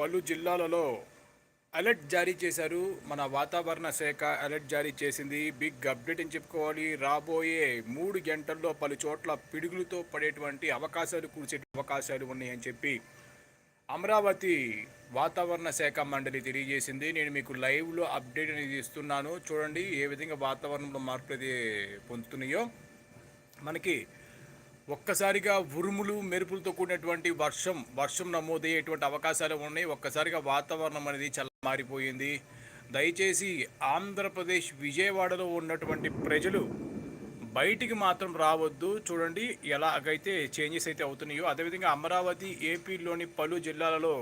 పలు జిల్లాలలో అలర్ట్ జారీ చేశారు. మన వాతావరణ శాఖ అలర్ట్ జారీ చేసింది. బిగ్ అప్డేట్ అని చెప్పుకోవాలి. రాబోయే మూడు గంటల్లో పలు చోట్ల పిడుగులతో పడేటువంటి అవకాశాలు కురిసే అవకాశాలు ఉన్నాయని చెప్పి అమరావతి వాతావరణ శాఖ మండలి తెలియజేసింది. నేను మీకు లైవ్లో అప్డేట్ అనేది ఇస్తున్నాను. చూడండి ఏ విధంగా వాతావరణంలో మార్పులు అయితే పొందుతున్నాయో. మనకి ఒక్కసారిగా ఉరుములు మెరుపులతో కూడినటువంటి వర్షం వర్షం నమోదయ్యేటువంటి అవకాశాలు ఉన్నాయి. ఒక్కసారిగా వాతావరణం అనేది చల్ల మారిపోయింది దయచేసి ఆంధ్రప్రదేశ్ విజయవాడలో ఉన్నటువంటి ప్రజలు బయటికి మాత్రం రావద్దు. చూడండి ఎలాగైతే చేంజెస్ అయితే అవుతున్నాయో. అదేవిధంగా అమరావతి ఏపీలోని పలు జిల్లాలలో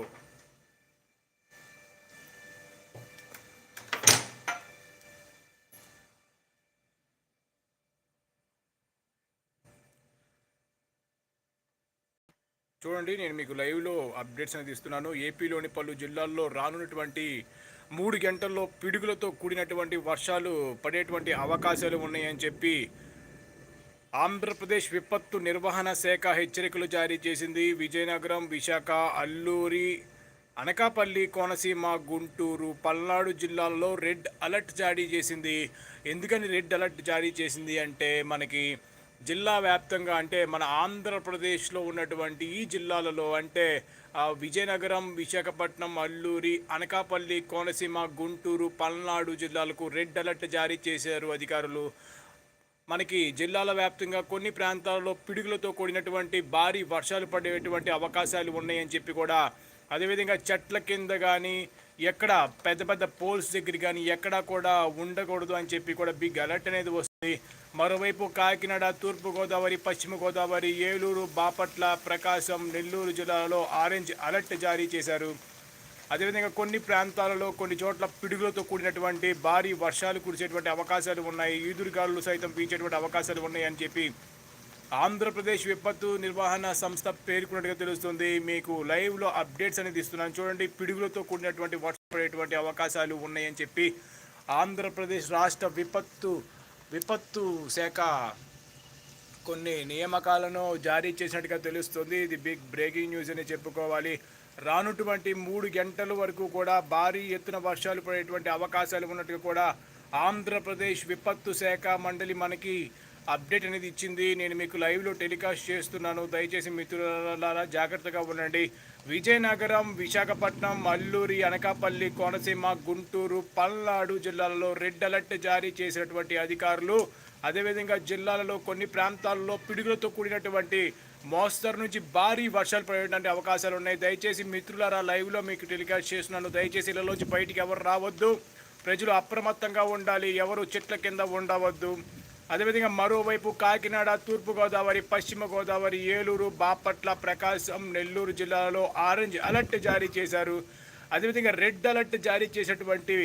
చూడండి నేను మీకు లైవ్లో అప్డేట్స్ అనేది ఇస్తున్నాను. ఏపీలోని పలు జిల్లాల్లో రానున్నటువంటి మూడు గంటల్లో పిడుగులతో కూడినటువంటి వర్షాలు పడేటువంటి అవకాశాలు ఉన్నాయని చెప్పి ఆంధ్రప్రదేశ్ విపత్తు నిర్వహణ శాఖ హెచ్చరికలు జారీ చేసింది. విజయనగరం విశాఖ అల్లూరి అనకాపల్లి కోనసీమ గుంటూరు పల్నాడు జిల్లాల్లో రెడ్ అలర్ట్ జారీ చేసింది. ఎందుకని రెడ్ అలర్ట్ జారీ చేసింది అంటే మనకి జిల్లా వ్యాప్తంగా అంటే మన ఆంధ్రప్రదేశ్లో ఉన్నటువంటి ఈ జిల్లాలలో అంటే విజయనగరం విశాఖపట్నం అల్లూరి అనకాపల్లి కోనసీమ గుంటూరు పల్నాడు జిల్లాలకు రెడ్ అలర్ట్ జారీ చేశారు అధికారులు. మనకి జిల్లాల వ్యాప్తంగా కొన్ని ప్రాంతాలలో పిడుగులతో కూడినటువంటి భారీ వర్షాలు పడేటువంటి అవకాశాలు ఉన్నాయని చెప్పి కూడా అదేవిధంగా చెట్ల కింద కానీ ఎక్కడ పెద్ద పెద్ద పోల్స్ దగ్గర కానీ ఎక్కడా కూడా ఉండకూడదు అని చెప్పి కూడా బిగ్ అలర్ట్ అనేది వస్తుంది మరోవైపు కాకినాడ తూర్పుగోదావరి పశ్చిమ గోదావరి ఏలూరు బాపట్ల ప్రకాశం నెల్లూరు జిల్లాలలో ఆరెంజ్ అలర్ట్ జారీ చేశారు. అదేవిధంగా కొన్ని ప్రాంతాలలో కొన్ని చోట్ల పిడుగులతో కూడినటువంటి భారీ వర్షాలు కురిసేటువంటి అవకాశాలు ఉన్నాయి. ఈదురుగాలు సైతం పీల్చేటువంటి అవకాశాలు ఉన్నాయని చెప్పి ఆంధ్రప్రదేశ్ విపత్తు నిర్వహణ సంస్థ పేర్కొన్నట్టుగా తెలుస్తుంది. మీకు లైవ్లో అప్డేట్స్ అనేది ఇస్తున్నాను. చూడండి పిడుగులతో కూడినటువంటి వర్షం పడేటువంటి అవకాశాలు ఉన్నాయని చెప్పి ఆంధ్రప్రదేశ్ రాష్ట్ర విపత్తు విపత్తు శాఖ కొన్ని నియామకాలను జారీ చేసినట్టుగా తెలుస్తుంది. ఇది బిగ్ బ్రేకింగ్ న్యూస్ అని చెప్పుకోవాలి. రానుటువంటి మూడు గంటల వరకు కూడా భారీ ఎత్తున వర్షాలు పడేటువంటి అవకాశాలు ఉన్నట్టుగా కూడా ఆంధ్రప్రదేశ్ విపత్తు శాఖ మండలి మనకి అప్డేట్ అనేది ఇచ్చింది. నేను మీకు లైవ్లో టెలికాస్ట్ చేస్తున్నాను. దయచేసి మిత్రులారా జాగ్రత్తగా ఉండండి. విజయనగరం విశాఖపట్నం అల్లూరి అనకాపల్లి కోనసీమ గుంటూరు పల్నాడు జిల్లాలలో రెడ్ అలర్ట్ జారీ చేసినటువంటి అధికారులు అదేవిధంగా జిల్లాలలో కొన్ని ప్రాంతాల్లో పిడుగులతో కూడినటువంటి మోస్తరు నుంచి భారీ వర్షాలు పడేటువంటి అవకాశాలు ఉన్నాయి. దయచేసి మిత్రులారా లైవ్లో మీకు టెలికాస్ట్ చేస్తున్నాను. దయచేసి ఇళ్ళలోంచి బయటికి ఎవరు రావద్దు. ప్రజలు అప్రమత్తంగా ఉండాలి. ఎవరు చెట్ల కింద ఉండవద్దు. అదేవిధంగా మరోవైపు కాకినాడ తూర్పుగోదావరి పశ్చిమ గోదావరి ఏలూరు బాపట్ల ప్రకాశం నెల్లూరు జిల్లాలలో ఆరెంజ్ అలర్ట్ జారీ చేశారు. అదేవిధంగా రెడ్ అలర్ట్ జారీ చేసేటువంటి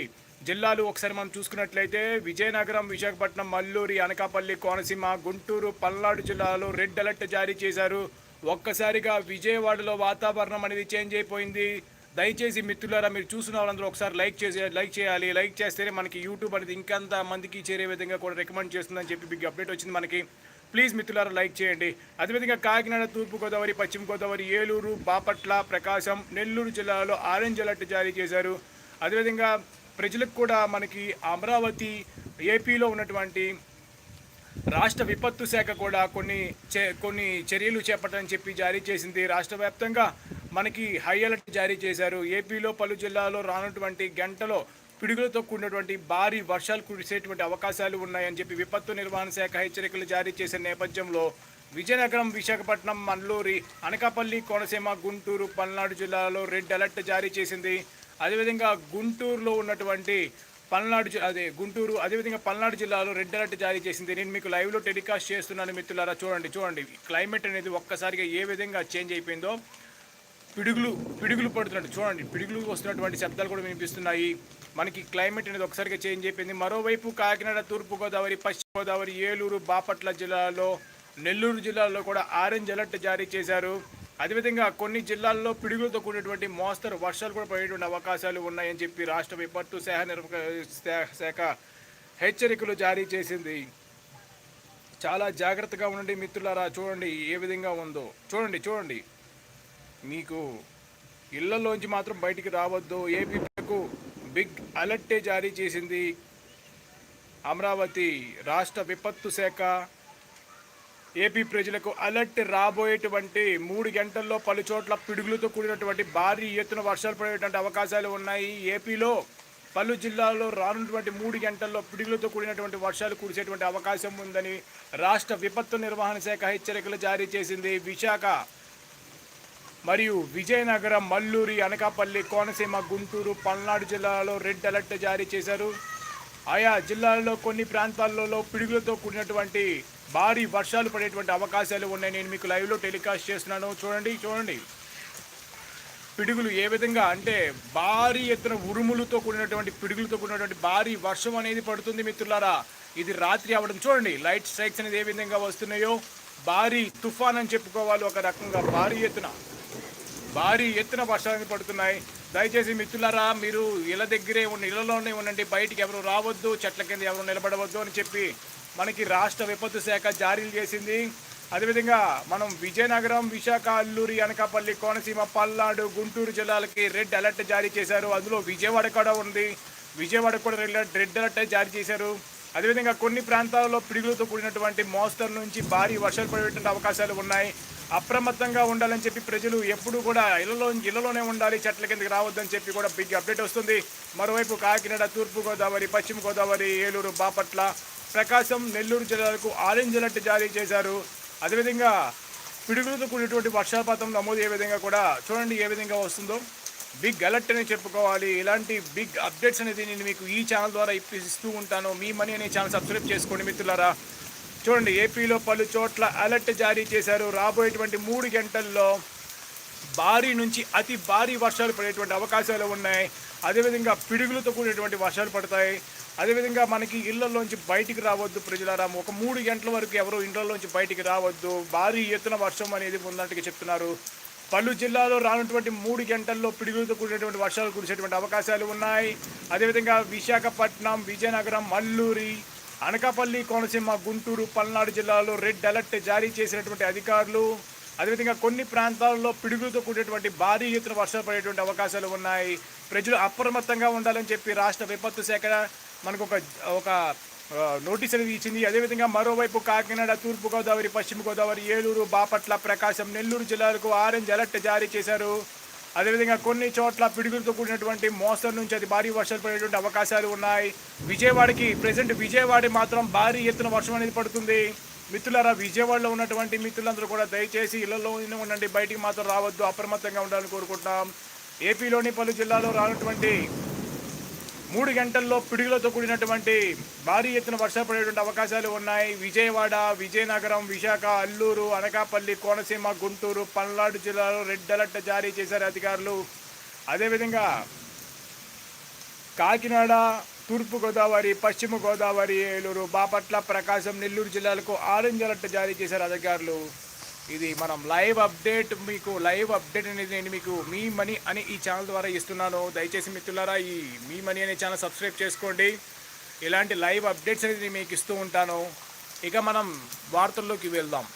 జిల్లాలు ఒకసారి మనం చూసుకున్నట్లయితే విజయనగరం విశాఖపట్నం మల్లూరి అనకాపల్లి కోనసీమ గుంటూరు పల్నాడు జిల్లాలో రెడ్ అలర్ట్ జారీ చేశారు. ఒక్కసారిగా విజయవాడలో వాతావరణం అనేది చేంజ్ అయిపోయింది. దయచేసి మిత్రులారా మీరు చూసిన వాళ్ళందరూ ఒకసారి లైక్ చేసే లైక్ చేయాలి. లైక్ చేస్తేనే మనకి యూట్యూబ్ అనేది ఇంకంత మందికి చేరే విధంగా కూడా రికమెండ్ చేస్తుందని చెప్పి బిగ్ అప్డేట్ వచ్చింది మనకి. ప్లీజ్ మిత్రులారా లైక్ చేయండి. అదేవిధంగా కాకినాడ తూర్పుగోదావరి పశ్చిమ గోదావరి ఏలూరు బాపట్ల ప్రకాశం నెల్లూరు జిల్లాలో ఆరెంజ్ అలర్ట్ జారీ చేశారు. అదేవిధంగా ప్రజలకు కూడా మనకి అమరావతి ఏపీలో ఉన్నటువంటి రాష్ట్ర విపత్తు శాఖ కూడా కొన్ని కొన్ని చర్యలు చేపట్టాలని చెప్పి జారీ చేసింది. రాష్ట్ర వ్యాప్తంగా మనకి హై అలర్ట్ జారీ చేశారు. ఏపీలో పలు జిల్లాల్లో రానటువంటి గంటలో పిడుగులతో కూడినటువంటి భారీ వర్షాలు కురిసేటువంటి అవకాశాలు ఉన్నాయని చెప్పి విపత్తు నిర్వహణ శాఖ హెచ్చరికలు జారీ చేసిన నేపథ్యంలో విజయనగరం విశాఖపట్నం మల్లూరి అనకాపల్లి కోనసీమ గుంటూరు పల్నాడు జిల్లాలో రెడ్ అలర్ట్ జారీ చేసింది. అదేవిధంగా గుంటూరులో ఉన్నటువంటి పల్నాడు జి- అదే గుంటూరు అదేవిధంగా పల్నాడు జిల్లాలో రెడ్ అలర్ట్ జారీ చేసింది. నేను మీకు లైవ్లో టెలికాస్ట్ చేస్తున్నాను మిత్రులారా చూడండి చూడండి. క్లైమేట్ అనేది ఒక్కసారిగా ఏ విధంగా చేంజ్ అయిపోయిందో పిడుగులు పిడుగులు పడుతున్నాడు చూడండి. పిడుగులు వస్తున్నటువంటి శబ్దాలు కూడా వినిపిస్తున్నాయి. మనకి క్లైమేట్ అనేది ఒకసారిగా చేంజ్ అయిపోయింది. మరోవైపు కాకినాడ తూర్పు గోదావరి పశ్చిమ గోదావరి ఏలూరు బాపట్ల జిల్లాలో నెల్లూరు జిల్లాలో కూడా ఆరెంజ్ అలర్ట్ జారీ చేశారు. అదేవిధంగా కొన్ని జిల్లాల్లో పిడుగులతో కూడినటువంటి మోస్తరు వర్షాలు కూడా పడేటువంటి అవకాశాలు ఉన్నాయని చెప్పి రాష్ట్ర విపత్తు శాఖ నిర్వహ శాఖ హెచ్చరికలు జారీ చేసింది. చాలా జాగ్రత్తగా ఉండండి మిత్రులారా చూడండి ఏ విధంగా ఉందో. చూడండి చూడండి. మీకు ఇళ్ళలోంచి మాత్రం బయటికి రావద్దు. ఏపీకు బిగ్ అలర్టే జారీ చేసింది అమరావతి రాష్ట్ర విపత్తు శాఖ ఏపీ ప్రజలకు అలర్ట్ రాబోయేటువంటి మూడు గంటల్లో పలు చోట్ల పిడుగులతో కూడినటువంటి భారీ ఎత్తున వర్షాలు పడేటువంటి అవకాశాలు ఉన్నాయి. ఏపీలో పలు జిల్లాల్లో రానున్నటువంటి మూడు గంటల్లో పిడుగులతో కూడినటువంటి వర్షాలు కురిసేటువంటి అవకాశం ఉందని రాష్ట్ర విపత్తు నిర్వహణ శాఖ హెచ్చరికలు జారీ చేసింది. విశాఖ మరియు విజయనగరం మల్లూరి అనకాపల్లి కోనసీమ గుంటూరు పల్నాడు జిల్లాలలో రెడ్ అలర్ట్ జారీ చేశారు. ఆయా జిల్లాల్లో కొన్ని ప్రాంతాలలో పిడుగులతో కూడినటువంటి భారీ వర్షాలు పడేటువంటి అవకాశాలు ఉన్నాయి. నేను మీకు లైవ్లో టెలికాస్ట్ చేస్తున్నాను. చూడండి చూడండి. పిడుగులు ఏ విధంగా అంటే భారీ ఎత్తున ఉరుములతో కూడినటువంటి పిడుగులతో కూడినటువంటి భారీ వర్షం అనేది పడుతుంది మిత్రులారా. ఇది రాత్రి అవ్వడం చూడండి. లైట్ స్ట్రైక్స్ అనేది ఏ విధంగా వస్తున్నాయో. భారీ తుఫాన్ అని చెప్పుకోవాలి ఒక రకంగా. భారీ ఎత్తున భారీ ఎత్తున వర్షాలు పడుతున్నాయి. దయచేసి మిత్రులారా మీరు ఇళ్ళ దగ్గరే ఉన్న ఇళ్ళలోనే ఉండండి. బయటికి ఎవరు రావద్దు. చెట్ల కింద ఎవరు నిలబడవద్దు అని చెప్పి మనకి రాష్ట్ర విపత్తు శాఖ జారీలు చేసింది. అదేవిధంగా మనం విజయనగరం విశాఖ అల్లూరి అనకాపల్లి కోనసీమ పల్నాడు గుంటూరు జిల్లాలకి రెడ్ అలర్ట్ జారీ చేశారు. అందులో విజయవాడ కూడా ఉంది. విజయవాడ కూడా రెడ్ రెడ్ అలర్ట్ జారీ చేశారు. అదేవిధంగా కొన్ని ప్రాంతాల్లో పిడుగులతో కూడినటువంటి మోస్తరు నుంచి భారీ వర్షాలు పడేటువంటి అవకాశాలు ఉన్నాయి. అప్రమత్తంగా ఉండాలని చెప్పి ప్రజలు ఎప్పుడు కూడా ఇళ్ళలో ఇళ్ళలోనే ఉండాలి చెట్ల కిందకి రావద్దని చెప్పి కూడా బిగ్ అప్డేట్ వస్తుంది. మరోవైపు కాకినాడ తూర్పు గోదావరి పశ్చిమ గోదావరి ఏలూరు బాపట్ల ప్రకాశం నెల్లూరు జిల్లాలకు ఆరెంజ్ అలర్ట్ జారీ చేశారు. అదేవిధంగా పిడుగులతో కూడినటువంటి వర్షపాతం నమోదు ఏ విధంగా కూడా చూడండి ఏ విధంగా వస్తుందో. బిగ్ అలర్ట్ అని చెప్పుకోవాలి. ఇలాంటి బిగ్ అప్డేట్స్ అనేది నేను మీకు ఈ ఛానల్ ద్వారా ఇప్పిస్తూ ఉంటాను. మీ మనీ అనే ఛానల్ సబ్స్క్రైబ్ చేసుకోండి మిత్రులారా. చూడండి ఏపీలో పలు చోట్ల అలర్ట్ జారీ చేశారు. రాబోయేటువంటి మూడు గంటల్లో భారీ నుంచి అతి భారీ వర్షాలు పడేటువంటి అవకాశాలు ఉన్నాయి. అదేవిధంగా పిడుగులతో కూడినటువంటి వర్షాలు పడతాయి. అదేవిధంగా మనకి ఇళ్ళలోంచి బయటికి రావద్దు ప్రజలారా. ఒక మూడు గంటల వరకు ఎవరు ఇళ్ళలోంచి బయటికి రావద్దు. భారీ ఎత్తున వర్షం అనేది ఉందంటే చెప్తున్నారు. పలు జిల్లాలో రానున్నటువంటి మూడు గంటల్లో పిడుగులతో కూడినటువంటి వర్షాలు కురిసేటువంటి అవకాశాలు ఉన్నాయి. అదేవిధంగా విశాఖపట్నం విజయనగరం మల్లూరి అనకాపల్లి కోనసీమ గుంటూరు పల్నాడు జిల్లాలో రెడ్ అలర్ట్ జారీ చేసినటువంటి అధికారులు. అదేవిధంగా కొన్ని ప్రాంతాల్లో పిడుగులతో కూడినటువంటి భారీ ఎత్తున వర్షాలు పడేటువంటి అవకాశాలు ఉన్నాయి. ప్రజలు అప్రమత్తంగా ఉండాలని చెప్పి రాష్ట్ర విపత్తు శాఖ మనకు ఒక ఒక నోటీస్ అనేది ఇచ్చింది. అదేవిధంగా మరోవైపు కాకినాడ తూర్పు గోదావరి పశ్చిమ గోదావరి ఏలూరు బాపట్ల ప్రకాశం నెల్లూరు జిల్లాలకు ఆరెంజ్ అలర్ట్ జారీ చేశారు. అదేవిధంగా కొన్ని చోట్ల పిడుగులతో కూడినటువంటి మోస్తరు నుంచి అది భారీ వర్షాలు పడేటువంటి అవకాశాలు ఉన్నాయి. విజయవాడకి ప్రజెంట్ విజయవాడ మాత్రం భారీ ఎత్తున వర్షం అనేది పడుతుంది. మిత్రులారా విజయవాడలో ఉన్నటువంటి మిత్రులందరూ కూడా దయచేసి ఇళ్ళలో ఉండండి. బయటికి మాత్రం రావద్దు. అప్రమత్తంగా ఉండాలని కోరుకుంటున్నాం. ఏపీలోని పలు జిల్లాలో రానటువంటి మూడు గంటల్లో పిడుగులతో కూడినటువంటి భారీ ఎత్తున వర్షాలు పడేటువంటి అవకాశాలు ఉన్నాయి. విజయవాడ విజయనగరం విశాఖ అల్లూరు అనకాపల్లి కోనసీమ గుంటూరు పల్నాడు జిల్లాలో రెడ్ అలర్ట్ జారీ చేశారు అధికారులు. అదేవిధంగా కాకినాడ తూర్పుగోదావరి పశ్చిమ గోదావరి ఏలూరు బాపట్ల ప్రకాశం నెల్లూరు జిల్లాలకు ఆరెంజ్ అలర్ట్ జారీ చేశారు అధికారులు. ఇది మనం లైవ్ అప్డేట్ మీకు లైవ్ అప్డేట్ అనేది నేను మీకు మీ మనీ అని ఈ ఛానల్ ద్వారా ఇస్తున్నాను. దయచేసి మిత్రులారా ఈ మీ మనీ అనే ఛానల్ సబ్స్క్రైబ్ చేసుకోండి. ఇలాంటి లైవ్ అప్డేట్స్ అనేది మీకు ఇస్తూ ఉంటాను. ఇక మనం వార్తల్లోకి వెళ్దాం.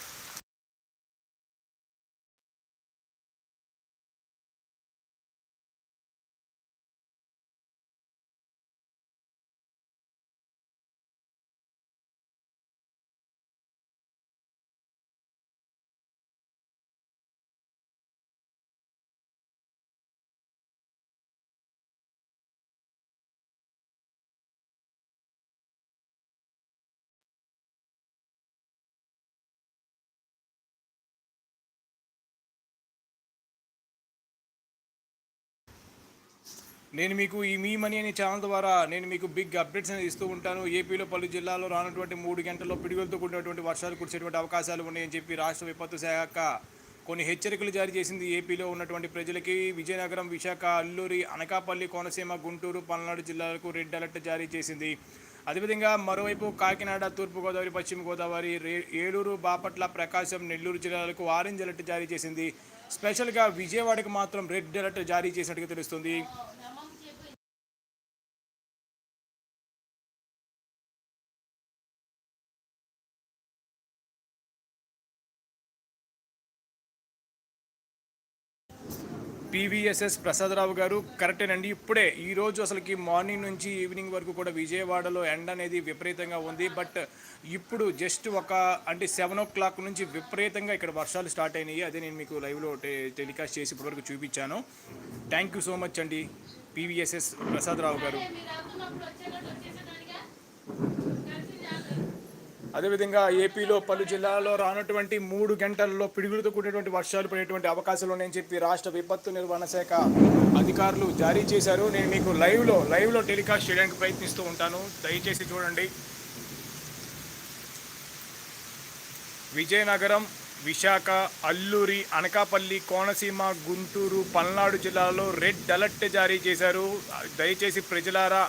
నేను మీకు ఈ మీ మనీ అనే ఛానల్ ద్వారా నేను మీకు బిగ్ అప్డేట్స్ అనేది ఇస్తూ ఉంటాను. ఏపీలో పలు జిల్లాల్లో రానటువంటి మూడు గంటల్లో పిడుగులతో కూడినటువంటి వర్షాలు కురిసేటువంటి అవకాశాలు ఉన్నాయని చెప్పి రాష్ట్ర విపత్తు శాఖ కొన్ని హెచ్చరికలు జారీ చేసింది. ఏపీలో ఉన్నటువంటి ప్రజలకి విజయనగరం విశాఖ అల్లూరి అనకాపల్లి కోనసీమ గుంటూరు పల్నాడు జిల్లాలకు రెడ్ అలర్ట్ జారీ చేసింది. అదేవిధంగా మరోవైపు కాకినాడ తూర్పుగోదావరి పశ్చిమ గోదావరి ఏలూరు బాపట్ల ప్రకాశం నెల్లూరు జిల్లాలకు ఆరెంజ్ అలర్ట్ జారీ చేసింది. స్పెషల్గా విజయవాడకు మాత్రం రెడ్ అలర్ట్ జారీ చేసినట్టుగా తెలుస్తుంది. పివిఎస్ఎస్ ప్రసాదరావు గారు కరెక్టేనండి ఇప్పుడే ఈ రోజు అసలుకి మార్నింగ్ నుంచి ఈవినింగ్ వరకు కూడా విజయవాడలో ఎండ అనేది విపరీతంగా ఉంది. బట్ ఇప్పుడు జస్ట్ ఒక అంటే సెవెన్ ఓ క్లాక్ నుంచి విపరీతంగా ఇక్కడ వర్షాలు స్టార్ట్ అయినాయి. అదే నేను మీకు లైవ్లో టెలికాస్ట్ చేసి ఇప్పటివరకు చూపించాను. థ్యాంక్ యూ సో మచ్ అండి పివిఎస్ఎస్ ప్రసాదరావు గారు. అదేవిధంగా ఏపీలో పలు జిల్లాల్లో రానటువంటి మూడు గంటల్లో పిడుగులతో కూడినటువంటి వర్షాలు పడేటువంటి అవకాశాలు ఉన్నాయని చెప్పి రాష్ట్ర విపత్తు నిర్వహణ శాఖ అధికారులు జారీ చేశారు. నేను మీకు లైవ్లో లైవ్లో టెలికాస్ట్ చేయడానికి ప్రయత్నిస్తూ ఉంటాను. దయచేసి చూడండి. విజయనగరం విశాఖ అల్లూరి అనకాపల్లి కోనసీమ గుంటూరు పల్నాడు జిల్లాలో రెడ్ అలర్ట్ జారీ చేశారు. దయచేసి ప్రజలారా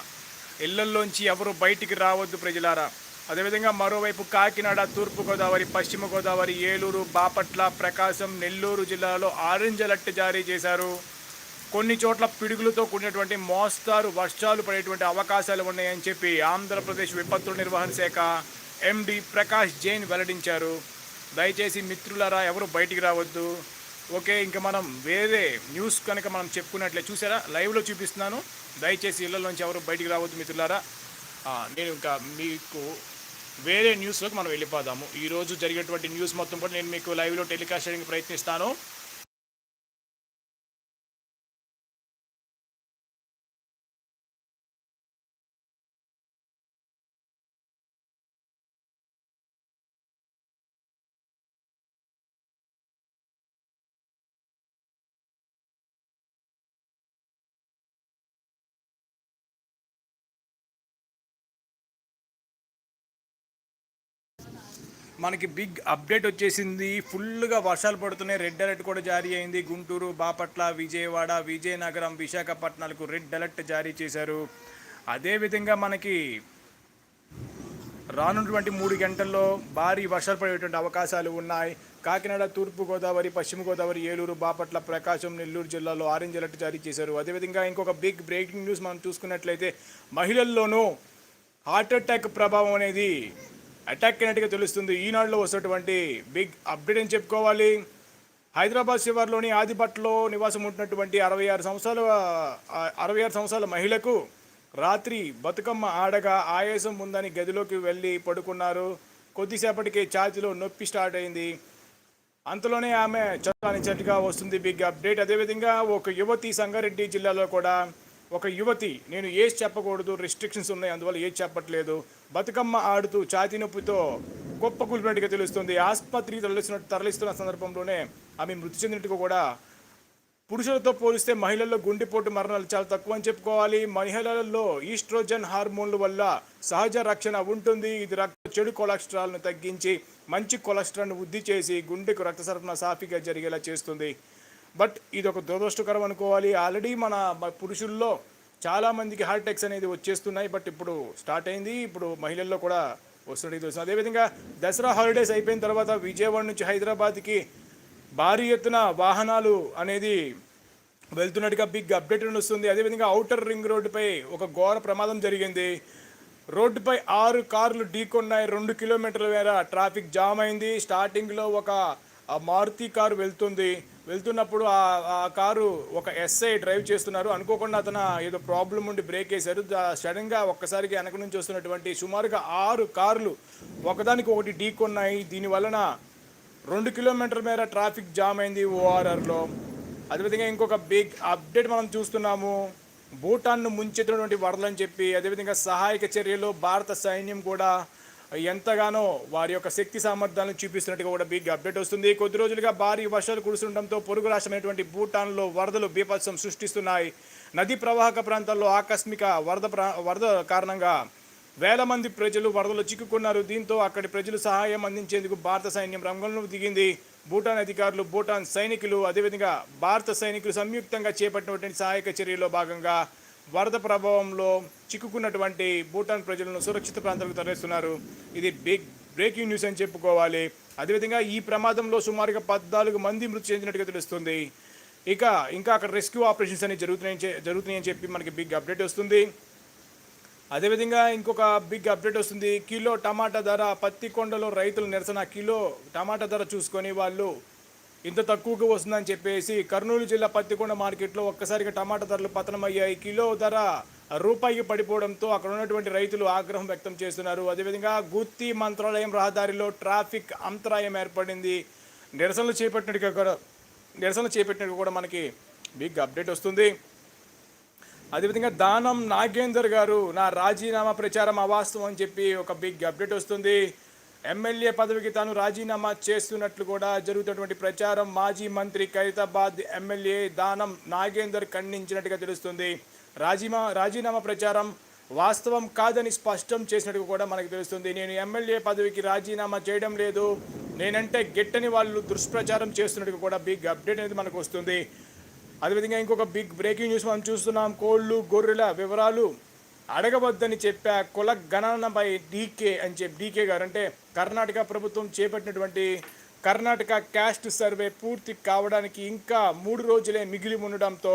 ఇళ్ళల్లోంచి ఎవరు బయటికి రావద్దు ప్రజలారా. అదేవిధంగా మరోవైపు కాకినాడ తూర్పుగోదావరి పశ్చిమ గోదావరి ఏలూరు బాపట్ల ప్రకాశం నెల్లూరు జిల్లాలో ఆరెంజ్ అలర్ట్ జారీ చేశారు. కొన్ని చోట్ల పిడుగులతో కూడినటువంటి మోస్తారు వర్షాలు పడేటువంటి అవకాశాలు ఉన్నాయని చెప్పి ఆంధ్రప్రదేశ్ విపత్తుల నిర్వహణ శాఖ ఎండి ప్రకాష్ జైన్ వెల్లడించారు. దయచేసి మిత్రులారా ఎవరు బయటికి రావద్దు. ఓకే ఇంకా మనం వేరే న్యూస్ కనుక మనం చెప్పుకున్నట్లే చూసారా? లైవ్లో చూపిస్తున్నాను. దయచేసి ఇళ్ళలోంచి ఎవరు బయటికి రావద్దు మిత్రులారా. నేను ఇంకా మీకు వేరే న్యూస్లోకి మనం వెళ్ళిపోదాము. ఈరోజు జరిగేటువంటి న్యూస్ మొత్తం కూడా నేను మీకు లైవ్లో టెలికాస్ట్ చేయడానికి ప్రయత్నిస్తాను. మనకి బిగ్ అప్డేట్ వచ్చేసింది. ఫుల్గా వర్షాలు పడుతున్నాయి. రెడ్ అలర్ట్ కూడా జారీ అయింది. గుంటూరు బాపట్ల విజయవాడ విజయనగరం విశాఖపట్నాలకు రెడ్ అలర్ట్ జారీ చేశారు. అదేవిధంగా మనకి రానున్నటువంటి మూడు గంటల్లో భారీ వర్షాలు పడేటువంటి అవకాశాలు ఉన్నాయి. కాకినాడ తూర్పు గోదావరి పశ్చిమ గోదావరి ఏలూరు బాపట్ల ప్రకాశం నెల్లూరు జిల్లాలో ఆరెంజ్ అలర్ట్ జారీ చేశారు. అదేవిధంగా ఇంకొక బిగ్ బ్రేకింగ్ న్యూస్ మనం చూసుకున్నట్లయితే మహిళల్లోనూ హార్ట్ అటాక్ ప్రభావం అనేది అటాక్ అయినట్టుగా తెలుస్తుంది. ఈనాడులో వస్తున్నటువంటి బిగ్ అప్డేట్ అని చెప్పుకోవాలి? హైదరాబాద్ శివార్లోని ఆదిపట్లో నివాసం ఉంటున్నటువంటి అరవై ఆరు సంవత్సరాల అరవై ఆరు సంవత్సరాల మహిళకు రాత్రి బతుకమ్మ ఆడగా ఆయాసం ఉందని గదిలోకి వెళ్ళి పడుకున్నారు. కొద్దిసేపటికే ఛాతీలో నొప్పి స్టార్ట్ అయింది. అంతలోనే ఆమె చట్టానిచ్చట్టుగా వస్తుంది బిగ్ అప్డేట్. అదేవిధంగా ఒక యువతి సంగారెడ్డి జిల్లాలో కూడా ఒక యువతి నేను ఏది చెప్పకూడదు రిస్ట్రిక్షన్స్ ఉన్నాయి అందువల్ల ఏది చెప్పట్లేదు. బతుకమ్మ ఆడుతూ ఛాతీ నొప్పితో గొప్ప కూలిపినట్టుగా తెలుస్తుంది. ఆసుపత్రికి తరలిస్తున్న తరలిస్తున్న సందర్భంలోనే ఆమె మృతి చెందినట్టుగా కూడా పురుషులతో పోలిస్తే మహిళల్లో గుండెపోటు మరణాలు చాలా తక్కువ అని చెప్పుకోవాలి. మహిళలలో ఈస్ట్రోజన్ హార్మోన్ల వల్ల సహజ రక్షణ ఉంటుంది. ఇది రక్త చెడు కొలెస్ట్రాల్ను తగ్గించి మంచి కొలెస్ట్రాల్ను వృద్ధి చేసి గుండెకు రక్త సరఫరా సాఫీగా జరిగేలా చేస్తుంది. బట్ ఇది ఒక దురదృష్టకరం అనుకోవాలి. ఆల్రెడీ మన పురుషుల్లో చాలామందికి హార్ట్ అటాక్స్ అనేది వచ్చేస్తున్నాయి బట్ ఇప్పుడు స్టార్ట్ అయింది. ఇప్పుడు మహిళల్లో కూడా వస్తున్నట్టు తెలుస్తుంది. అదేవిధంగా దసరా హాలిడేస్ అయిపోయిన తర్వాత విజయవాడ నుంచి హైదరాబాద్కి భారీ ఎత్తున వాహనాలు అనేది వెళ్తున్నట్టుగా బిగ్ అప్డేట్ వస్తుంది. అదేవిధంగా ఔటర్ రింగ్ రోడ్డుపై ఒక ఘోర ప్రమాదం జరిగింది. రోడ్డుపై ఆరు కార్లు ఢీకొన్నాయి. రెండు కిలోమీటర్ల మేర ట్రాఫిక్ జామ్ అయింది. స్టార్టింగ్లో ఒక మారుతి కారు వెళ్తుంది. వెళ్తున్నప్పుడు ఆ కారు ఒక ఎస్ఐ డ్రైవ్ చేస్తున్నారు. అనుకోకుండా అతను ఏదో ప్రాబ్లం ఉండి బ్రేక్ వేశారు. సడన్గా ఒక్కసారికి వెనక నుంచి వస్తున్నటువంటి సుమారుగా ఆరు కార్లు ఒకదానికి ఒకటి ఢీకొన్నాయి దీని వలన రెండు కిలోమీటర్ల మేర ట్రాఫిక్ జామ్ అయింది ఓఆర్ఆర్లో అదేవిధంగా ఇంకొక బిగ్ అప్డేట్ మనం చూస్తున్నాము. భూటాన్ను ముంచెత్తినటువంటి వరదలని చెప్పి అదేవిధంగా సహాయక చర్యలో భారత సైన్యం కూడా ఎంతగానో వారి యొక్క శక్తి సామర్థ్యాలను చూపిస్తున్నట్టుగా కూడా బిగ్ అప్డేట్ వస్తుంది. కొద్ది రోజులుగా భారీ వర్షాలు కురుస్తుండటంతో పొరుగు రాష్ట్రమైనటువంటి భూటాన్లో వరదలు బీభత్సం సృష్టిస్తున్నాయి. నదీ ప్రవాహక ప్రాంతాల్లో ఆకస్మిక వరద ప్రా- వరద కారణంగా వేల మంది ప్రజలు వరదలో చిక్కుకున్నారు. దీంతో అక్కడి ప్రజలు సహాయం అందించేందుకు భారత సైన్యం రంగంలో దిగింది. భూటాన్ అధికారులు భూటాన్ సైనికులు అదేవిధంగా భారత సైనికులు సంయుక్తంగా చేపట్టినటువంటి సహాయక చర్యలో భాగంగా వరద ప్రభావంలో చిక్కుకున్నటువంటి భూటాన్ ప్రజలను సురక్షిత ప్రాంతాలకు తరలిస్తున్నారు. ఇది బిగ్ బ్రేకింగ్ న్యూస్ అని చెప్పుకోవాలి. అదేవిధంగా ఈ ప్రమాదంలో సుమారుగా పద్నాలుగు మంది మృతి చెందినట్టుగా తెలుస్తుంది. ఇక ఇంకా అక్కడ రెస్క్యూ ఆపరేషన్స్ అనేవి జరుగుతున్నాయని జరుగుతున్నాయని చెప్పి మనకి బిగ్ అప్డేట్ వస్తుంది. అదేవిధంగా ఇంకొక బిగ్ అప్డేట్ వస్తుంది. కిలో టమాటా ధర పత్తి కొండలో రైతుల నిరసన. కిలో టమాటా ధర చూసుకొని వాళ్ళు ఇంత తక్కువగా వస్తుందని చెప్పేసి కర్నూలు జిల్లా పత్తికొండ మార్కెట్లో ఒక్కసారిగా టమాటా ధరలు పతనమయ్యాయి. కిలో ధర రూపాయికి పడిపోవడంతో అక్కడ ఉన్నటువంటి రైతులు ఆగ్రహం వ్యక్తం చేస్తున్నారు. అదేవిధంగా గుత్తి మంత్రాలయం రహదారిలో ట్రాఫిక్ అంతరాయం ఏర్పడింది. నిరసనలు చేపట్టినట్టుగా కూడా నిరసనలు చేపట్టినట్టు కూడా మనకి బిగ్ అప్డేట్ వస్తుంది. అదేవిధంగా దానం నాగేందర్ గారు నా రాజీనామా ప్రచారం అవాస్తవం అని చెప్పి ఒక బిగ్ అప్డేట్ వస్తుంది. ఎమ్మెల్యే పదవికి తాను రాజీనామా చేస్తున్నట్లు కూడా జరుగుతున్నటువంటి ప్రచారం మాజీ మంత్రి ఖైరతాబాద్ ఎమ్మెల్యే దానం నాగేందర్ ఖండించినట్టుగా తెలుస్తుంది. రాజీమా రాజీనామా ప్రచారం వాస్తవం కాదని స్పష్టం చేసినట్టు కూడా మనకు తెలుస్తుంది. నేను ఎమ్మెల్యే పదవికి రాజీనామా చేయడం లేదు. నేనంటే గెట్టని వాళ్ళు దుష్ప్రచారం చేస్తున్నట్టుగా కూడా బిగ్ అప్డేట్ అనేది మనకు వస్తుంది. అదేవిధంగా ఇంకొక బిగ్ బ్రేకింగ్ న్యూస్ మనం చూస్తున్నాం. కోళ్ళు గొర్రెల వివరాలు అడగవద్దని చెప్పా కుల గణనపై డీకే అని చెప్పి డీకే గారు అంటే కర్ణాటక ప్రభుత్వం చేపట్టినటువంటి కర్ణాటక క్యాస్ట్ సర్వే పూర్తి కావడానికి ఇంకా మూడు రోజులే మిగిలి ఉండడంతో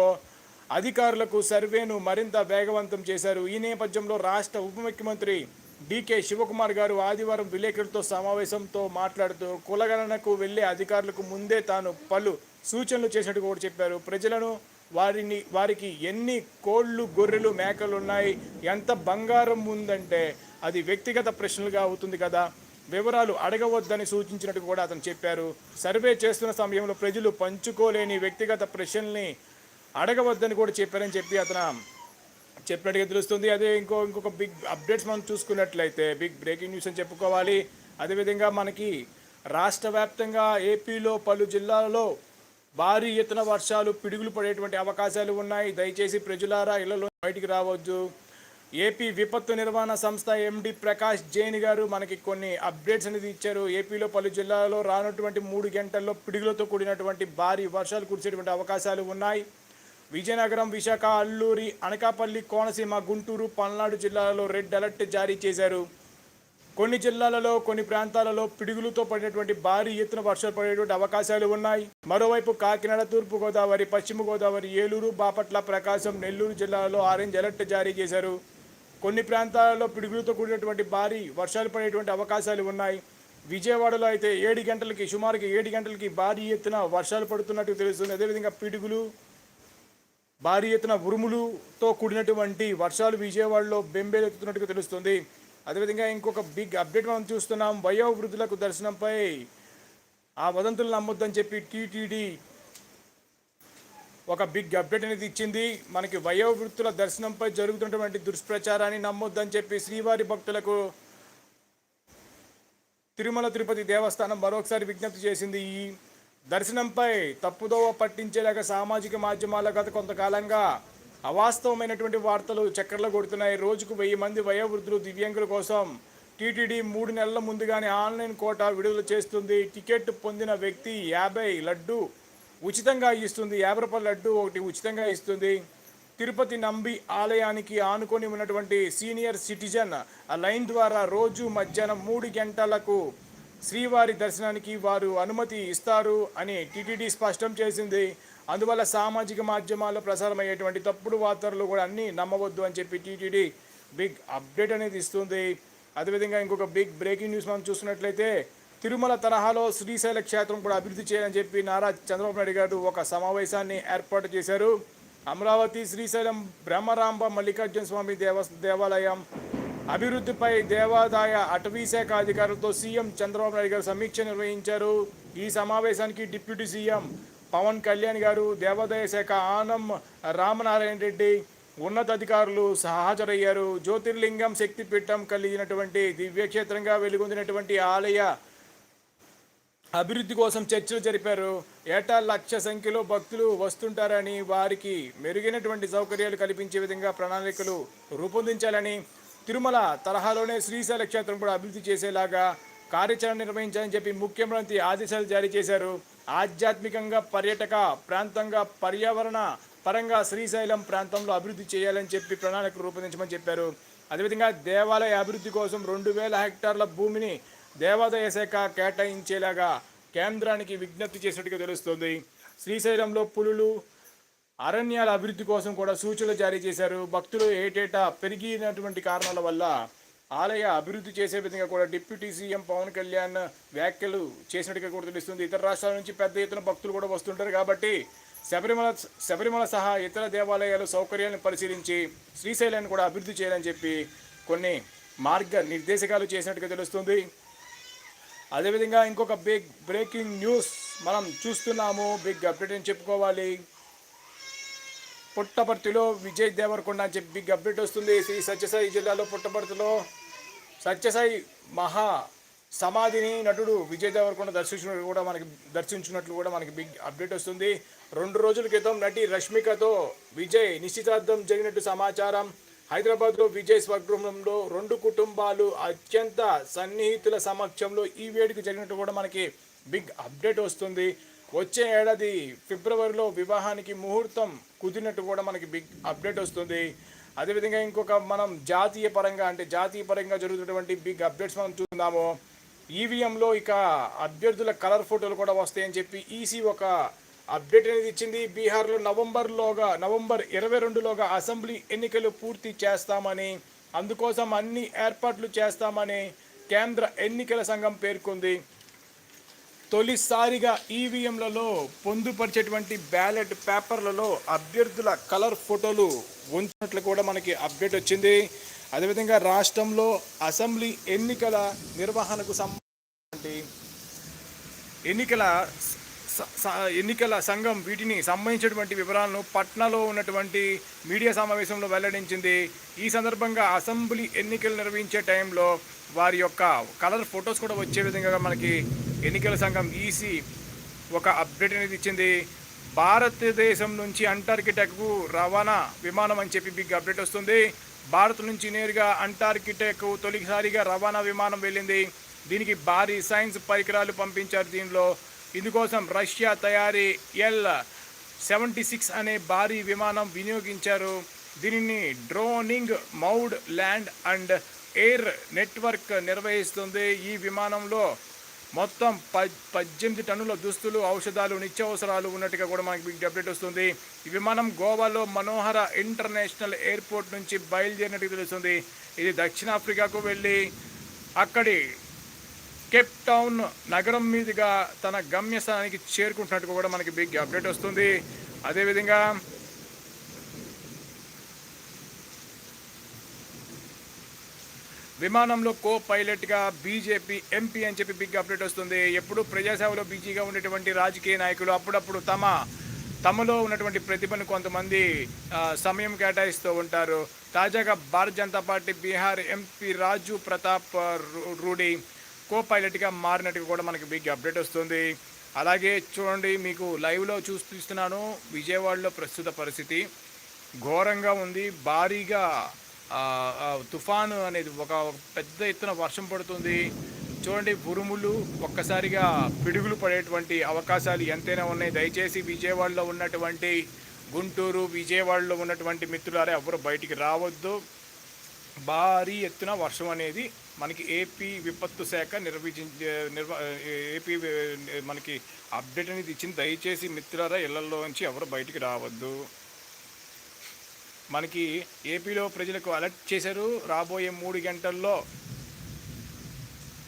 అధికారులకు సర్వేను మరింత వేగవంతం చేశారు. ఈ నేపథ్యంలో రాష్ట్ర ఉప ముఖ్యమంత్రి డీకే శివకుమార్ గారు ఆదివారం విలేకరులతో సమావేశంతో మాట్లాడుతూ కులగణనకు వెళ్ళే అధికారులకు ముందే తాను పలు సూచనలు చేసినట్టు కూడా చెప్పారు. ప్రజలను వారిని వారికి ఎన్ని కోళ్ళు గొర్రెలు మేకలు ఉన్నాయి ఎంత బంగారం ఉందంటే అది వ్యక్తిగత ప్రశ్నలుగా అవుతుంది కదా. వివరాలు అడగవద్దని సూచించినట్టు కూడా అతను చెప్పారు. సర్వే చేస్తున్న సమయంలో ప్రజలు పంచుకోలేని వ్యక్తిగత ప్రశ్నల్ని అడగవద్దని కూడా చెప్పారని చెప్పి అతను చెప్పినట్టుగా తెలుస్తుంది. అదే ఇంకో ఇంకొక బిగ్ అప్డేట్స్ మనం చూసుకున్నట్లయితే బిగ్ బ్రేకింగ్ న్యూస్ అని చెప్పుకోవాలి. అదేవిధంగా మనకి రాష్ట్ర వ్యాప్తంగా ఏపీలో పలు జిల్లాలలో భారీ ఎత్తున వర్షాలు పిడుగులు పడేటువంటి అవకాశాలు ఉన్నాయి. దయచేసి ప్రజలారా ఇళ్ళలో బయటికి రావద్దు. ఏపీ విపత్తు నిర్వహణ సంస్థ ఎండి ప్రకాష్ జైన్ గారు మనకి కొన్ని అప్డేట్స్ అనేది ఇచ్చారు. ఏపీలో పలు జిల్లాలలో రానటువంటి మూడు గంటల్లో పిడుగులతో కూడినటువంటి భారీ వర్షాలు కురిసేటువంటి అవకాశాలు ఉన్నాయి. విజయనగరం విశాఖ అల్లూరి అనకాపల్లి కోనసీమ గుంటూరు పల్నాడు జిల్లాలలో రెడ్ అలర్ట్ జారీ చేశారు. కొన్ని జిల్లాలలో కొన్ని ప్రాంతాలలో పిడుగులతో పడినటువంటి భారీ ఎత్తున వర్షాలు పడేటువంటి అవకాశాలు ఉన్నాయి. మరోవైపు కాకినాడ తూర్పు గోదావరి పశ్చిమ గోదావరి ఏలూరు బాపట్ల ప్రకాశం నెల్లూరు జిల్లాలలో ఆరెంజ్ అలర్ట్ జారీ చేశారు. కొన్ని ప్రాంతాలలో పిడుగులతో కూడినటువంటి భారీ వర్షాలు పడేటువంటి అవకాశాలు ఉన్నాయి. విజయవాడలో అయితే ఏడు గంటలకి సుమారుగా ఏడు గంటలకి భారీ ఎత్తున వర్షాలు పడుతున్నట్టు తెలుస్తుంది. అదేవిధంగా పిడుగులు భారీ ఎత్తున ఉరుములుతో కూడినటువంటి వర్షాలు విజయవాడలో బెంబేలెత్తుతున్నట్టుగా తెలుస్తుంది. అదేవిధంగా ఇంకొక బిగ్ అప్డేట్ మనం చూస్తున్నాం. వయోవృద్ధులకు దర్శనంపై ఆ వదంతులు నమ్మొద్దని చెప్పి టీటీడీ ఒక బిగ్ అప్డేట్ అనేది ఇచ్చింది. మనకి వయోవృత్తుల దర్శనంపై జరుగుతున్నటువంటి దుష్ప్రచారాన్ని నమ్మొద్దని చెప్పి శ్రీవారి భక్తులకు తిరుమల తిరుపతి దేవస్థానం మరొకసారి విజ్ఞప్తి చేసింది. ఈ దర్శనంపై తప్పుదోవ పట్టించేలాగా సామాజిక మాధ్యమాల గత కొంతకాలంగా అవాస్తవమైనటువంటి వార్తలు చక్కర్లు కొడుతున్నాయి. రోజుకు వెయ్యి మంది వయోవృద్ధులు దివ్యాంగుల కోసం టీటీడీ మూడు నెలల ముందుగానే ఆన్లైన్ కోటా విడుదల చేస్తుంది. టికెట్ పొందిన వ్యక్తి యాభై లడ్డు ఉచితంగా ఇస్తుంది. యాభై రూపాయల లడ్డు ఒకటి ఉచితంగా ఇస్తుంది. తిరుపతి నంబి ఆలయానికి ఆనుకొని ఉన్నటువంటి సీనియర్ సిటిజన్ ఆ లైన్ ద్వారా రోజు మధ్యాహ్నం మూడు గంటలకు శ్రీవారి దర్శనానికి వారు అనుమతి ఇస్తారు అని టీటీడీ స్పష్టం చేసింది. అందువల్ల సామాజిక మాధ్యమాల్లో ప్రసారమయ్యేటువంటి తప్పుడు వార్తలు కూడా అన్నీ నమ్మవద్దు అని చెప్పి టీటీడీ బిగ్ అప్డేట్ అనేది ఇస్తుంది. అదేవిధంగా ఇంకొక బిగ్ బ్రేకింగ్ న్యూస్ మనం చూసినట్లయితే తిరుమల తరహాలో శ్రీశైల క్షేత్రం కూడా అభివృద్ధి చేయాలని చెప్పి నారా చంద్రబాబు నాయుడు గారు ఒక సమావేశాన్ని ఏర్పాటు చేశారు. అమరావతి శ్రీశైలం బ్రహ్మరాంబ మల్లికార్జున స్వామి దేవ దేవాలయం అభివృద్ధిపై దేవాదాయ అటవీ శాఖ అధికారులతో సీఎం చంద్రబాబు నాయుడు గారు సమీక్ష నిర్వహించారు. ఈ సమావేశానికి డిప్యూటీ సీఎం పవన్ కళ్యాణ్ గారు దేవాదాయ శాఖ ఆనం రామనారాయణ రెడ్డి ఉన్నతాధికారులు హాజరయ్యారు. జ్యోతిర్లింగం శక్తిపీఠం కలిగినటువంటి దివ్యక్షేత్రంగా వెలుగొందినటువంటి ఆలయ అభివృద్ధి కోసం చర్చలు జరిపారు. ఏటా లక్ష సంఖ్యలో భక్తులు వస్తుంటారని వారికి మెరుగైనటువంటి సౌకర్యాలు కల్పించే విధంగా ప్రణాళికలు రూపొందించాలని తిరుమల తరహాలోనే శ్రీశైల క్షేత్రం కూడా అభివృద్ధి చేసేలాగా కార్యాచరణ నిర్వహించాలని చెప్పి ముఖ్యమంత్రి ఆదేశాలు జారీ చేశారు. ఆధ్యాత్మికంగా పర్యాటక ప్రాంతంగా పర్యావరణ పరంగా శ్రీశైలం ప్రాంతంలో అభివృద్ధి చేయాలని చెప్పి ప్రణాళిక రూపొందించమని చెప్పారు. అదేవిధంగా దేవాలయ అభివృద్ధి కోసం రెండు వేల హెక్టార్ల భూమిని దేవాదాయ శాఖ కేటాయించేలాగా కేంద్రానికి విజ్ఞప్తి చేసినట్టుగా తెలుస్తుంది. శ్రీశైలంలో పులులు అరణ్యాల అభివృద్ధి కోసం కూడా సూచనలు జారీ చేశారు. భక్తులు ఏటేటా పెరిగినటువంటి కారణాల వల్ల ఆలయ అభివృద్ధి చేసే విధంగా కూడా డిప్యూటీ సీఎం పవన్ కళ్యాణ్ వ్యాఖ్యలు చేసినట్టుగా కూడా తెలుస్తుంది. ఇతర రాష్ట్రాల నుంచి పెద్ద ఎత్తున భక్తులు కూడా వస్తుంటారు కాబట్టి శబరిమల శబరిమల సహా ఇతర దేవాలయాలు సౌకర్యాలను పరిశీలించి శ్రీశైలాన్ని కూడా అభివృద్ధి చేయాలని చెప్పి కొన్ని మార్గ నిర్దేశకాలు చేసినట్టుగా తెలుస్తుంది. అదేవిధంగా ఇంకొక బిగ్ బ్రేకింగ్ న్యూస్ మనం చూస్తున్నాము. బిగ్ అప్డేట్ అని చెప్పుకోవాలి? పుట్టపర్తిలో విజయ్ దేవరకొండ అని చెప్పి బిగ్ అప్డేట్ వస్తుంది. శ్రీ సత్యసాయి జిల్లాలో పుట్టపర్తిలో సత్యసాయి మహా సమాధిని నటుడు విజయ్ దేవరకొండ దర్శించినట్లు కూడా మనకి దర్శించినట్లు కూడా మనకి బిగ్ అప్డేట్ వస్తుంది. రెండు రోజుల క్రితం నటి రష్మికతో విజయ్ నిశ్చితార్థం జరిగినట్టు సమాచారం. హైదరాబాద్లో విజయ్ స్వగృహంలో రెండు కుటుంబాలు అత్యంత సన్నిహితుల సమక్షంలో ఈ వేడుక జరిగినట్టు కూడా మనకి బిగ్ అప్డేట్ వస్తుంది. వచ్చే ఏడాది ఫిబ్రవరిలో వివాహానికి ముహూర్తం కుదిరినట్టు కూడా మనకి బిగ్ అప్డేట్ వస్తుంది. అదేవిధంగా ఇంకొక మనం జాతీయ పరంగా అంటే జాతీయ పరంగా జరుగుతున్నటువంటి బిగ్ అప్డేట్స్ మనం చూద్దాము ఈవీఎంలో ఇక అభ్యర్థుల కలర్ ఫోటోలు కూడా వస్తాయని చెప్పి ఈసీ ఒక అప్డేట్ అనేది ఇచ్చింది. బీహార్లో నవంబర్లోగా నవంబర్ ఇరవై రెండులోగా అసెంబ్లీ ఎన్నికలు పూర్తి చేస్తామని అందుకోసం అన్ని ఏర్పాట్లు చేస్తామని కేంద్ర ఎన్నికల సంఘం పేర్కొంది. తొలిసారిగా ఈవీఎంలలో పొందుపరిచేటువంటి బ్యాలెట్ పేపర్లలో అభ్యర్థుల కలర్ ఫోటోలు ఉంచినట్లు కూడా మనకి అప్డేట్ వచ్చింది. అదేవిధంగా రాష్ట్రంలో అసెంబ్లీ ఎన్నికల నిర్వహణకు సంబంధించి ఎన్నికల స- స- ఎన్నికల సంఘం వీటిని సంబంధించినటువంటి వివరాలను పట్నాలో ఉన్నటువంటి మీడియా సమావేశంలో వెల్లడించింది. ఈ సందర్భంగా అసెంబ్లీ ఎన్నికలు నిర్వహించే టైంలో వారి యొక్క కలర్ ఫొటోస్ కూడా వచ్చే విధంగా మనకి ఎన్నికల సంఘం ఈసీ ఒక అప్డేట్ అనేది ఇచ్చింది. భారతదేశం నుంచి అంటార్కిటెక్కు రవాణా విమానం అని చెప్పి బిగ్ అప్డేట్ వస్తుంది. భారత్ నుంచి నేరుగా అంటార్కిటెక్ తొలిసారిగా రవాణా విమానం వెళ్ళింది. దీనికి భారీ సైన్స్ పరికరాలు పంపించారు దీనిలో. ఇందుకోసం రష్యా తయారీ ఎల్ సెవెంటీ సిక్స్ అనే భారీ విమానం వినియోగించారు. దీనిని droning mode land and air network నిర్వహిస్తుంది. ఈ విమానంలో మొత్తం ప పద్దెనిమిది టన్నుల దుస్తులు ఔషధాలు నిత్యావసరాలు ఉన్నట్టుగా కూడా మనకి బిగ్ అప్డేట్ వస్తుంది. ఈ విమానం గోవాలో మనోహర ఇంటర్నేషనల్ ఎయిర్పోర్ట్ నుంచి బయలుదేరినట్టు తెలుస్తుంది. ఇది దక్షిణాఫ్రికాకు వెళ్ళి అక్కడి కేప్ టౌన్ నగరం మీదుగా తన గమ్యస్థానానికి చేరుకుంటున్నట్టుగా కూడా మనకి బిగ్ అప్డేట్ వస్తుంది. అదేవిధంగా విమానంలో కో పైలట్గా బీజేపీ ఎంపీ అని చెప్పి బిగ్ అప్డేట్ వస్తుంది. ఎప్పుడు ప్రజాసేవలో బిజీగా ఉండేటువంటి రాజకీయ నాయకులు అప్పుడప్పుడు తమ తమలో ఉన్నటువంటి ప్రతిభను కొంతమంది సమయం కేటాయిస్తూ ఉంటారు. తాజాగా భారత జనతా పార్టీ బీహార్ ఎంపీ రాజు ప్రతాప్ రూ- రూడి కో పైలట్గా మారినట్టుగా కూడా మనకి బిగ్ అప్డేట్ వస్తుంది. అలాగే చూడండి మీకు లైవ్లో చూస్తున్నాను విజయవాడలో ప్రస్తుత పరిస్థితి ఘోరంగా ఉంది. భారీగా తుఫాను అనేది ఒక పెద్ద ఎత్తున వర్షం పడుతుంది. చూడండి ఉరుములు ఒక్కసారిగా పిడుగులు పడేటువంటి అవకాశాలు ఎంతైనా ఉన్నాయి. దయచేసి విజయవాడలో ఉన్నటువంటి గుంటూరు విజయవాడలో ఉన్నటువంటి మిత్రులారా ఎవరు బయటికి రావద్దు. భారీ ఎత్తున వర్షం అనేది మనకి ఏపీ విపత్తు శాఖ నిర్వహించ నిర్వ ఏపీ మనకి అప్డేట్ అనేది ఇచ్చింది. దయచేసి మిత్రులారా ఇళ్ళలోంచి ఎవరు బయటికి రావద్దు. మనకి ఏపీలో ప్రజలకు అలర్ట్ చేశారు. రాబోయే మూడు గంటల్లో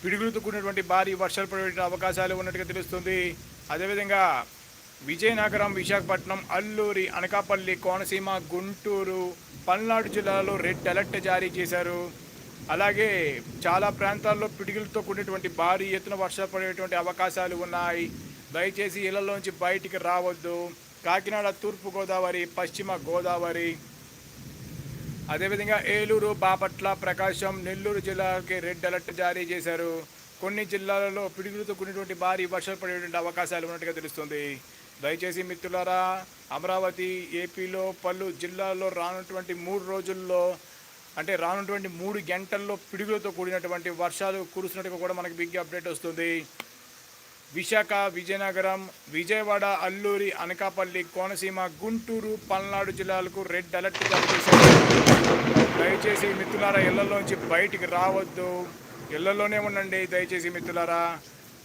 పిడుగులతో కూడినటువంటి భారీ వర్షాలు పడే అవకాశాలు ఉన్నట్టుగా తెలుస్తుంది. అదేవిధంగా విజయనగరం విశాఖపట్నం అల్లూరి అనకాపల్లి కోనసీమ గుంటూరు పల్నాడు జిల్లాలో రెడ్ అలర్ట్ జారీ చేశారు. అలాగే చాలా ప్రాంతాల్లో పిడుగులతో కూడినటువంటి భారీ ఎత్తున వర్షాలు పడేటువంటి అవకాశాలు ఉన్నాయి. దయచేసి ఇళ్ళలోంచి బయటికి రావద్దు. కాకినాడ తూర్పు గోదావరి పశ్చిమ గోదావరి అదేవిధంగా ఏలూరు బాపట్ల ప్రకాశం నెల్లూరు జిల్లాకి రెడ్ అలర్ట్ జారీ చేశారు. కొన్ని జిల్లాలలో పిడుగులతో కూడినటువంటి భారీ వర్షాలు పడేటువంటి అవకాశాలు ఉన్నట్టుగా తెలుస్తుంది. దయచేసి మిత్రులారా అమరావతి ఏపీలో పలు జిల్లాల్లో రానున్నటువంటి మూడు రోజుల్లో అంటే రానున్నటువంటి మూడు గంటల్లో పిడుగులతో కూడినటువంటి వర్షాలు కురుస్తున్నట్టుగా కూడా మనకి బిగ్ అప్డేట్ వస్తుంది. విశాఖ విజయనగరం విజయవాడ అల్లూరి అనకాపల్లి కోనసీమ గుంటూరు పల్నాడు జిల్లాలకు రెడ్ అలర్ట్ జారీ చేశారు. దయచేసి మిత్రులారా ఇళ్ళలోంచి బయటికి రావద్దు. ఇళ్ళలోనే ఉండండి దయచేసి మిత్రులారా.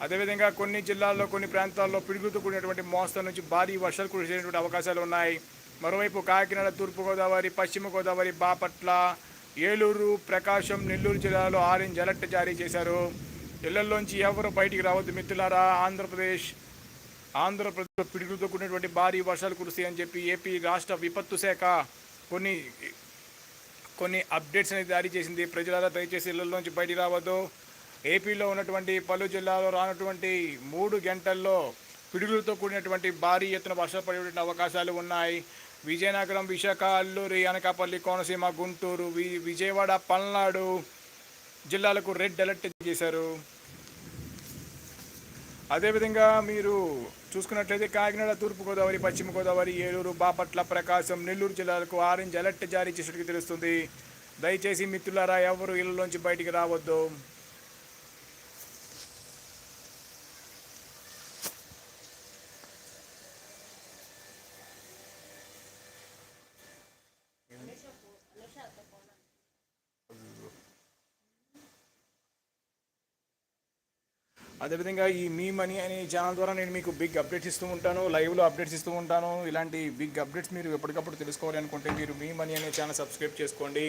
అదేవిధంగా కొన్ని జిల్లాల్లో కొన్ని ప్రాంతాల్లో పిడుగుతూ కూడినటువంటి మోస్తరు నుంచి భారీ వర్షాలు కురిసేటువంటి అవకాశాలు ఉన్నాయి. మరోవైపు కాకినాడ తూర్పుగోదావరి పశ్చిమ గోదావరి బాపట్ల ఏలూరు ప్రకాశం నెల్లూరు జిల్లాలో ఆరెంజ్ అలర్ట్ జారీ చేశారు. ఇళ్ళలోంచి ఎవరు బయటికి రావద్దు మిత్రులారా. ఆంధ్రప్రదేశ్ ఆంధ్రప్రదేశ్లో పిడుగులతో కూడినటువంటి భారీ వర్షాలు కురుస్తాయని చెప్పి ఏపీ రాష్ట్ర విపత్తు శాఖ కొన్ని కొన్ని అప్డేట్స్ అనేది జారీ చేసింది. ప్రజలారా దయచేసి ఇళ్ళలోంచి బయటికి రావద్దు. ఏపీలో ఉన్నటువంటి పలు జిల్లాలో రానటువంటి మూడు గంటల్లో పిడుగులతో కూడినటువంటి భారీ ఎత్తున వర్షాలు పడేటువంటి అవకాశాలు ఉన్నాయి. విజయనగరం విశాఖ అల్లూరి అనకాపల్లి కోనసీమ గుంటూరు వి విజయవాడ పల్నాడు జిల్లాలకు రెడ్ అలర్ట్ చేశారు. అదేవిధంగా మీరు చూసుకున్నట్లయితే కాకినాడ తూర్పుగోదావరి పశ్చిమ గోదావరి ఏలూరు బాపట్ల ప్రకాశం నెల్లూరు జిల్లాలకు ఆరెంజ్ అలర్ట్ జారీ చేసినట్టు తెలుస్తుంది. దయచేసి మిత్రులారా ఎవరు ఇళ్ళలోంచి బయటికి రావద్దు. అదేవిధంగా ఈ మీ మనీ అనే ఛానల్ ద్వారా నేను మీకు బిగ్ అప్డేట్స్ ఇస్తూ ఉంటాను లైవ్లో అప్డేట్స్ ఇస్తూ ఉంటాను. ఇలాంటి బిగ్ అప్డేట్స్ మీరు ఎప్పటికప్పుడు తెలుసుకోవాలి అనుకుంటే మీరు మీ మనీ అనే ఛానల్ సబ్స్క్రైబ్ చేసుకోండి.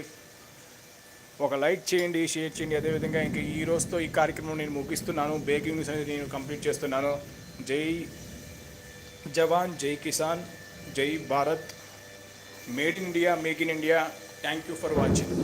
ఒక లైక్ చేయండి షేర్ చేయండి. అదేవిధంగా ఇంక ఈ రోజుతో ఈ కార్యక్రమం నేను ముగిస్తున్నాను. బ్రేకింగ్ న్యూస్ అనేది నేను కంప్లీట్ చేస్తున్నాను. జై jawan jai kisan jai Bharat. Made in India make in India. Thank you for watching